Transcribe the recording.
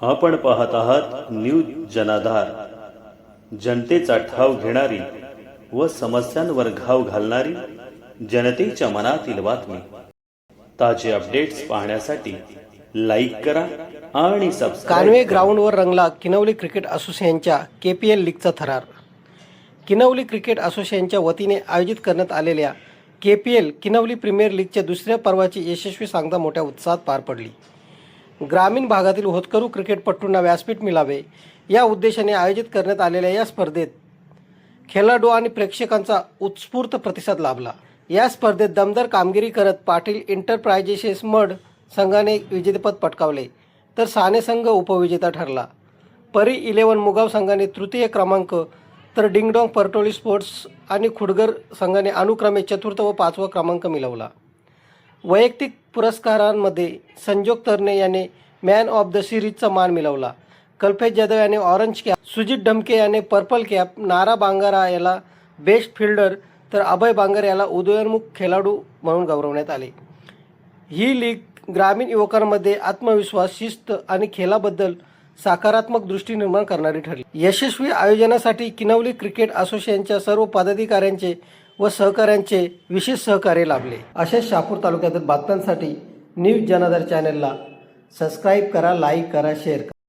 आपण पाहत आहात न्यूज जनाधार. जनतेचा ठाव घेणारी व समस्यांवर घाव घालणारी जनतेच्या मनातील बातमी. ताजे अपडेट्स पाहण्यासाठी लाईक करा आणि कानवे. ग्राउंडवर रंगला किनवली क्रिकेट असोसिएशनच्या के पी एल लीगचा थरार. किनवली क्रिकेट असोसिएशनच्या वतीने आयोजित करण्यात आलेल्या K P L Kinwali premier लीगच्या दुसऱ्या पर्वाची यशस्वी सांगता मोठ्या उत्साहात पार पडली. ग्रामीण भागातील होतकरू क्रिकेटपटूंना व्यासपीठ मिळावे या उद्देशाने आयोजित करण्यात आलेल्या या स्पर्धेत खेळाडू आणि प्रेक्षकांचा उत्स्फूर्त प्रतिसाद लाभला. या स्पर्धेत दमदार कामगिरी करत पाटील एंटरप्राइजेसेस मड संघाने विजेतेपद पटकावले तर साने संघ उपविजेता ठरला. परी इलेव्हन मुगाव संघाने तृतीय क्रमांक तर डिंगडॉंग परटोली स्पोर्ट्स आणि खुडगर संघाने अनुक्रमे चतुर्थ व पाचवा क्रमांक मिळवला. वैयक्तिक पुरस्कारांमध्ये संजोग तरणे याने मॅन ऑफ द सिरीजचा मान मिळवला. कल्पेश जाधव याने ऑरेंज कॅप सुजित ढमके याने पर्पल कॅप नारा बांगारा याला बेस्ट फिल्डर तर अभय बांगर याला उदयोन्मुख खेळाडू म्हणून गौरवण्यात आले. ही लीग ग्रामीण युवकांमध्ये आत्मविश्वास शिस्त आणि खेळाबद्दल सकारात्मक दृष्टी निर्माण करणारी ठरली. यशस्वी आयोजनासाठी किनवली क्रिकेट असोसिएशनच्या सर्व पदाधिकाऱ्यांचे व सहकाऱ्यांचे विशेष सहकार्य लाभले. अशा शहापूर तालुक्यातील बातम्यांसाठी न्यूज जनाधार चॅनलला सबस्क्राईब करा लाईक करा शेअर करा.